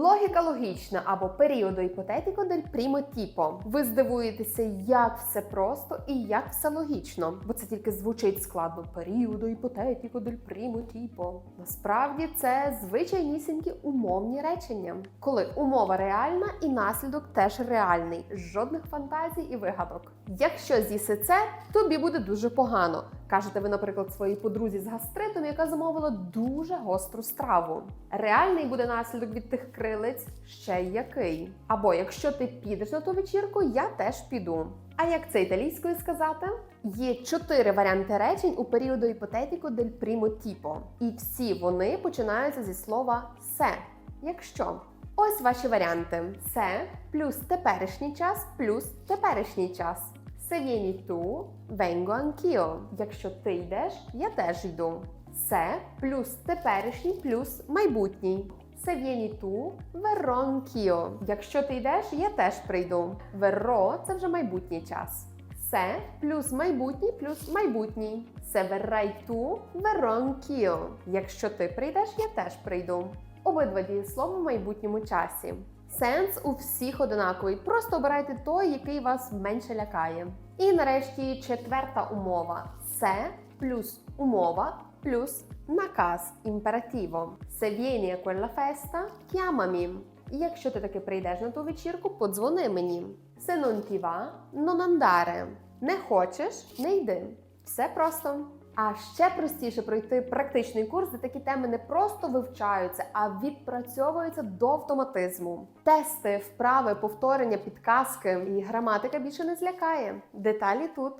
Логіка логічна або періодо іпотетико дель primo tipo. Ви здивуєтеся, як все просто і як все логічно, бо це тільки звучить складно. Періодо іпотетико дель primo tipo. Насправді це звичайнісінькі умовні речення, коли умова реальна і наслідок теж реальний, жодних фантазій і вигадок. Якщо з'їси це, тобі буде дуже погано. Кажете ви, наприклад, своїй подрузі з гастритом, яка замовила дуже гостру страву. Реальний буде наслідок від тих крилиць ще який. Або якщо ти підеш на ту вечірку, я теж піду. А як це італійською сказати? Є чотири варіанти речень у періоду іпотетико дель primo. І всі вони починаються зі слова се. Якщо. Ось ваші варіанти: се плюс теперішній час плюс теперішній час. Se vieni tu, vengo anch'io. Якщо ти йдеш, я теж йду. Се плюс теперішній плюс майбутній. Se vieni tu, verrò anch'io. Якщо ти йдеш, я теж прийду. Verrò – це вже майбутній час. Се плюс майбутній плюс майбутній. Se verrai tu, verrò anch'io. Якщо ти прийдеш, я теж прийду. Обидва дієслова в майбутньому часі. Сенс у всіх одинаковий. Просто обирайте той, який вас менше лякає. І нарешті четверта умова: се плюс умова плюс наказ імперативо. Se vieni a quella festa, chiamami. Якщо ти таки прийдеш на ту вечірку, подзвони мені. Se non ti va, non andare. Не хочеш, не йди. Все просто. А ще простіше пройти практичний курс, де такі теми не просто вивчаються, а відпрацьовуються до автоматизму. Тести, вправи, повторення, підказки і граматика більше не злякає. Деталі тут.